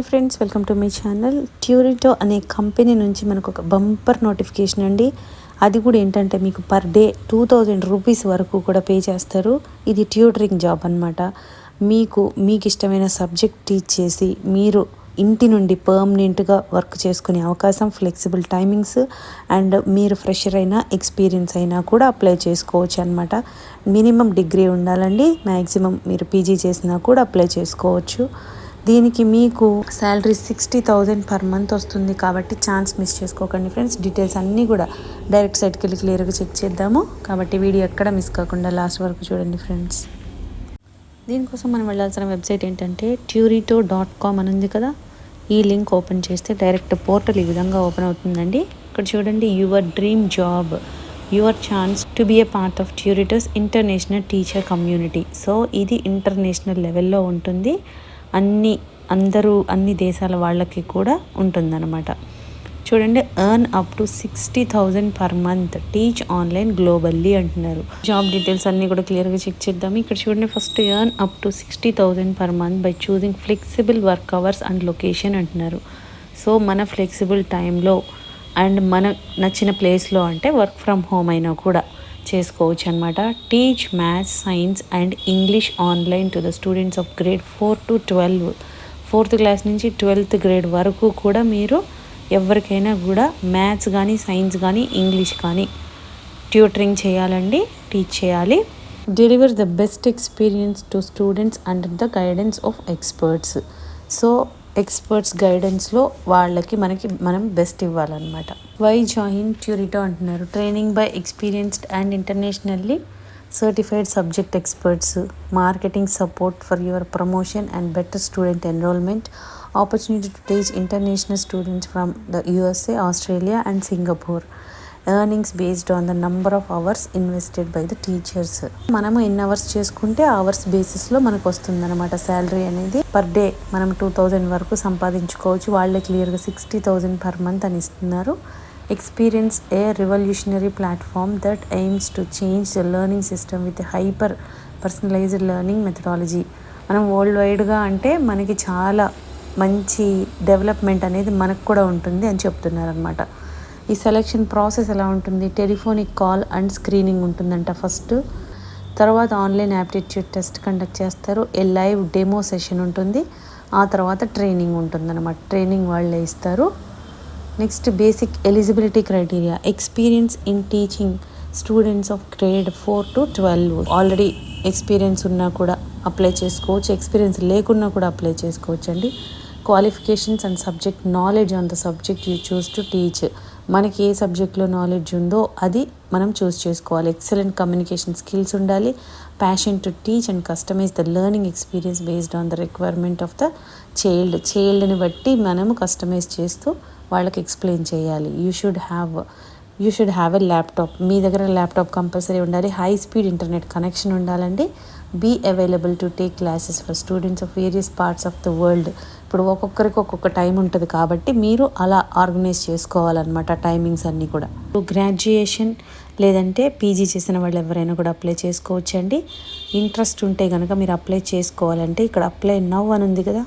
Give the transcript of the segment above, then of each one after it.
Hi friends welcome to మీ channel. ట్యూరిటో అనే company నుంచి మనకు ఒక బంపర్ నోటిఫికేషన్ అండి. అది కూడా ఏంటంటే మీకు per day two thousand rupees వరకు కూడా పే చేస్తారు. ఇది ట్యూటరింగ్ జాబ్ అనమాట మీకు మీకు ఇష్టమైన సబ్జెక్ట్ టీచ్ చేసి మీరు ఇంటి నుండి పర్మనెంట్గా వర్క్ చేసుకునే అవకాశం ఫ్లెక్సిబుల్ టైమింగ్స్ అండ్ మీరు ఫ్రెషర్ అయినా ఎక్స్పీరియన్స్ అయినా కూడా అప్లై చేసుకోవచ్చు అనమాట మినిమం డిగ్రీ ఉండాలండి. మ్యాక్సిమం మీరు పీజీ చేసినా కూడా అప్లై చేసుకోవచ్చు. దీనికి మీకు salary sixty thousand per month వస్తుంది కాబట్టి ఛాన్స్ మిస్ చేసుకోకండి ఫ్రెండ్స్ డీటెయిల్స్ అన్నీ కూడా డైరెక్ట్ సైట్కి వెళ్ళి క్లియర్గా చెక్ చేద్దాము. కాబట్టి వీడియో ఎక్కడ మిస్ కాకుండా లాస్ట్ వరకు చూడండి ఫ్రెండ్స్ దీనికోసం మనం వెళ్ళాల్సిన వెబ్సైట్ ఏంటంటే ట్యూరిటో డాట్ కామ్ అని ఉంది కదా. ఈ లింక్ ఓపెన్ చేస్తే డైరెక్ట్ పోర్టల్ ఈ విధంగా ఓపెన్ అవుతుందండి. ఇక్కడ చూడండి your dream job your chance to be a part of Turito's international teacher community so ఇది ఇంటర్నేషనల్ లెవెల్లో ఉంటుంది. అన్ని అందరూ అన్ని దేశాల వాళ్ళకి కూడా ఉంటుందన్నమాట. చూడండి earn up to sixty thousand per month teach online globally అంటున్నారు. జాబ్ డీటెయిల్స్ అన్నీ కూడా క్లియర్గా చెక్ చేద్దాం ఇక్కడ చూడండి first earn up to sixty thousand per month by choosing flexible work hours and location అంటున్నారు. సో మన ఫ్లెక్సిబుల్ టైంలో అండ్ మన నచ్చిన ప్లేస్లో అంటే వర్క్ ఫ్రమ్ హోమ్ అయినా కూడా. చేసుకోవచ్చు అనమాట teach maths science and English online to the students of grade four to twelve fourth class నుంచి ట్వెల్త్ గ్రేడ్ వరకు కూడా మీరు ఎవరికైనా కూడా మ్యాథ్స్ కానీ సైన్స్ కానీ ఇంగ్లీష్ కానీ ట్యూటరింగ్ చేయాలండి టీచ్ చేయాలి. Deliver the best experience to students under the guidance of experts so experts గైడెన్స్లో వాళ్ళకి మనకి మనం బెస్ట్ ఇవ్వాలన్నమాట. వై జాయిన్ ట్యూరిటో అంటున్నారు. Training by experienced and internationally certified subject experts marketing support for your promotion and better student enrollment opportunity to teach international students from the USA Australia and Singapore earnings based on the number of hours invested by the teachers మనము ఎన్ని hours చేసుకుంటే hours బేసిస్లో మనకు వస్తుంది అనమాట salary అనేది per day మనం two thousand వరకు సంపాదించుకోవచ్చు. వాళ్ళే క్లియర్గా సిక్స్టీ థౌజండ్ పర్ మంత్ అని ఇస్తున్నారు. Experience a revolutionary platform that aims to change the learning system with hyper personalized learning methodology మనం వరల్డ్ వైడ్గా అంటే మనకి చాలా మంచి డెవలప్మెంట్ అనేది మనకు కూడా ఉంటుంది అని చెప్తున్నారు అనమాట ఈ సెలెక్షన్ ప్రాసెస్ ఎలా ఉంటుంది? టెలిఫోనిక్ కాల్ అండ్ స్క్రీనింగ్ ఉంటుందంట ఫస్ట్ తర్వాత ఆన్లైన్ యాప్టిట్యూడ్ టెస్ట్ కండక్ట్ చేస్తారు. ఏ లైవ్ డెమో సెషన్ ఉంటుంది. ఆ తర్వాత ట్రైనింగ్ ఉంటుందన్నమాట. ట్రైనింగ్ వాళ్ళే ఇస్తారు. Next basic eligibility criteria experience in teaching students of grade four to twelve already experience ఉన్నా కూడా అప్లై చేసుకోవచ్చు. ఎక్స్పీరియన్స్ లేకున్నా కూడా అప్లై చేసుకోవచ్చు అండి qualifications and subject knowledge on the subject you choose to teach మనకి ఏ సబ్జెక్ట్లో నాలెడ్జ్ ఉందో అది మనం చూస్ చేసుకోవాలి. ఎక్సలెంట్ కమ్యూనికేషన్ స్కిల్స్ ఉండాలి. Passion to teach and customize the learning experience based on the requirement of the child చైల్డ్ని బట్టి మనము కస్టమైజ్ చేస్తూ వాళ్ళకి ఎక్స్ప్లెయిన్ చేయాలి. You should have you should have a laptop మీ దగ్గర ల్యాప్టాప్ కంపల్సరీ ఉండాలి. High speed internet connection ఉండాలండి. Be available to take classes for students of various parts of the world ఇప్పుడు ఒక్కొక్కరికి ఒక్కొక్క టైం ఉంటుంది కాబట్టి మీరు అలా ఆర్గనైజ్ చేసుకోవాలన్నమాట టైమింగ్స్ అన్నీ కూడా. గ్రాడ్యుయేషన్ లేదంటే పీజీ చేసిన వాళ్ళు ఎవరైనా కూడా అప్లై చేసుకోవచ్చు అండి ఇంట్రెస్ట్ ఉంటే కనుక మీరు అప్లై చేసుకోవాలంటే ఇక్కడ అప్లై నవ్ అని ఉంది కదా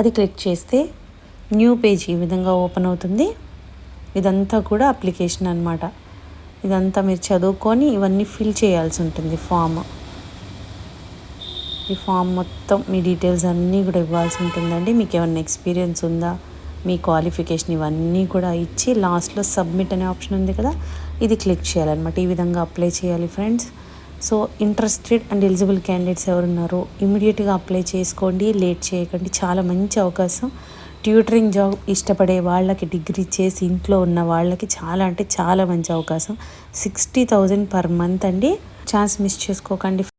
అది క్లిక్ చేస్తే న్యూ పేజ్ ఈ విధంగా ఓపెన్ అవుతుంది. ఇదంతా కూడా అప్లికేషన్ అనమాట ఇదంతా మీరు చదువుకొని ఇవన్నీ ఫిల్ చేయాల్సి ఉంటుంది ఫామ్. ఈ ఫామ్ మొత్తం మీ డీటెయిల్స్ అన్నీ కూడా ఇవ్వాల్సి ఉంటుందండి. మీకు ఏమైనా ఎక్స్పీరియన్స్ ఉందా? మీ క్వాలిఫికేషన్ ఇవన్నీ కూడా ఇచ్చి లాస్ట్లో సబ్మిట్ అనే ఆప్షన్ ఉంది కదా ఇది క్లిక్ చేయాలన్నమాట. ఈ విధంగా అప్లై చేయాలి friends. So interested and eligible candidates ఎవరున్నారో ఇమీడియట్గా అప్లై చేసుకోండి లేట్ చేయకండి. చాలా మంచి అవకాశం. ట్యూటరింగ్ జాబ్ ఇష్టపడే వాళ్ళకి డిగ్రీ చేసి ఇంట్లో ఉన్న వాళ్ళకి చాలా అంటే చాలా మంచి అవకాశం. సిక్స్టీ థౌజండ్ పర్ మంత్ అండి. ఛాన్స్ మిస్ చేసుకోకండి